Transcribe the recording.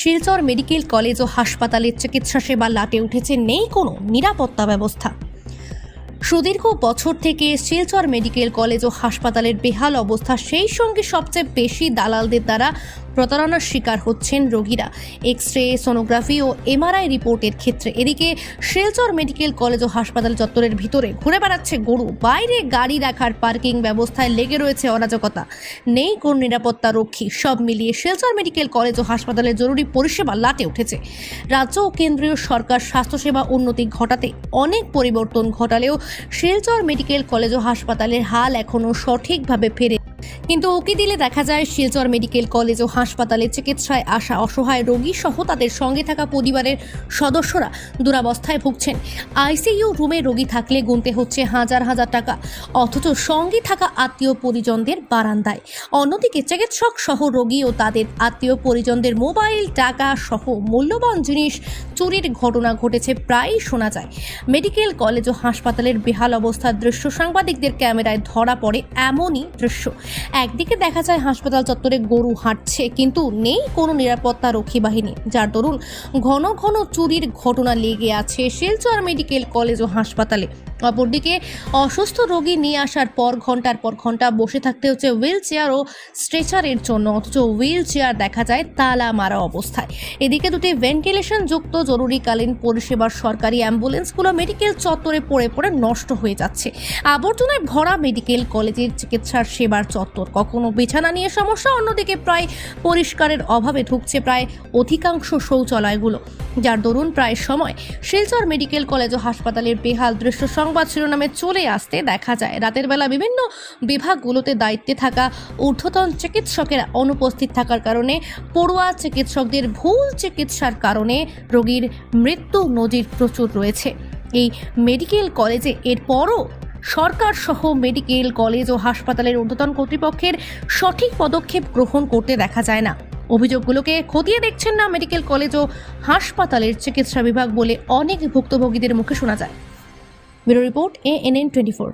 Silchar medical college ও হাসপাতালের চিকিৎসা সেবা লাটে উঠেছে নেই কোনো নিরাপত্তা ব্যবস্থা। সুদীর্ঘ বছর থেকে শিলচর মেডিকেল কলেজ ও হাসপাতালের বেহাল অবস্থা সেই সঙ্গে সবচেয়ে বেশি দালালদের দ্বারা প্রতারণার শিকার হচ্ছেন রোগীরা। এক্স রে সোনোগ্রাফি ও এমআরআই রিপোর্টের ক্ষেত্রে এদিকে শিলচর মেডিকেল কলেজ ও হাসপাতাল চত্বরের ভিতরে ঘুরে বেড়াচ্ছে গরু। বাইরে গাড়ি রাখার পার্কিং ব্যবস্থায় লেগে রয়েছে অরাজকতা। নেই কোন নিরাপত্তা রক্ষী। সব মিলিয়ে শিলচর মেডিকেল কলেজ ও হাসপাতালে জরুরি পরিষেবা লাটে উঠেছে। রাজ্য ও কেন্দ্রীয় সরকার স্বাস্থ্যসেবা উন্নতি ঘটাতে অনেক পরিবর্তন ঘটালেও শিলচর মেডিকেল কলেজ ও হাসপাতালের হাল এখনও সঠিকভাবে ফেরে কিন্তু উকি দিলে দেখা যায় শিলচর মেডিকেল কলেজ ও হাসপাতালে চিকিৎসায় আসা অসহায় রোগী সহ তাদের সঙ্গে থাকা পরিবারের সদস্যরা দুরাবস্থায় ভুগছেন। আইসিইউ রুমে রোগী থাকলে গুনতে হচ্ছে হাজার হাজার টাকা, অথচ সঙ্গে থাকা আত্মীয় পরিজনদের বারান্দায়। অন্যদিকে চিকিৎসক সহ রোগী ও তাদের আত্মীয় পরিজনদের মোবাইল, টাকা সহ মূল্যবান জিনিস চুরির ঘটনা ঘটেছে প্রায়ই শোনা যায়। মেডিকেল কলেজ ও হাসপাতালের বেহাল অবস্থার দৃশ্য সাংবাদিকদের ক্যামেরায় ধরা পড়ে এমনই দৃশ্য। একদিকে দেখা যায় হাসপাতাল চত্বরে গরু হাঁটছে, কিন্তু নেই কোনো নিরাপত্তা রক্ষী বাহিনী। যার দরুন ঘন ঘন চুরির ঘটনা লেগে আছে শিলচর মেডিকেল কলেজ ও হাসপাতালে। অপরদিকে অসুস্থ রোগী নিয়ে আসার পর ঘণ্টার পর ঘণ্টা বসে থাকতে হচ্ছে হুইল চেয়ার ও স্ট্রেচারের জন্য, অথচ হুইল চেয়ার দেখা যায় তালা মারা অবস্থায়। এদিকে দুটি ভেন্টিলেশন যুক্ত জরুরিকালীন পরিষেবার সরকারি অ্যাম্বুলেন্সগুলো মেডিকেল চত্বরে পড়ে পড়ে নষ্ট হয়ে যাচ্ছে। আবর্জনায় ভরা মেডিকেল কলেজের চিকিৎসার সেবার চত্বর। কখনো বিছানা নিয়ে সমস্যা, অন্যদিকে প্রায় পরিষ্কারের অভাবে ঢুকছে প্রায় অধিকাংশ শৌচালয়গুলো। যার দরুন প্রায় সময় শিলচর মেডিকেল কলেজ ও হাসপাতালের বেহাল দৃশ্য সংবাদ শিরোনামে চলে আসতে দেখা যায়। রাতের বেলা বিভিন্ন বিভাগগুলোতে দায়িত্বে থাকা ঊর্ধ্বতন চিকিৎসকেরা অনুপস্থিত থাকার কারণে পড়ুয়া চিকিৎসকদের ভুল চিকিৎসার কারণে রোগীর মৃত্যু নজির প্রচুর রয়েছে। এই মেডিকেল কলেজে এরপরও সরকার সহ মেডিকেল, কলেজ ও হাসপাতালের ঊর্ধ্বতন কর্তৃপক্ষের সঠিক পদক্ষেপ গ্রহণ করতে দেখা যায় না। অভিযোগগুলোকে খতিয়ে দেখছেন না মেডিকেল, কলেজ ও হাসপাতালের চিকিৎসা বিভাগ বলে অনেক ভুক্তভোগীদের মুখে শোনা যায়। Bureau report, A N N twenty four.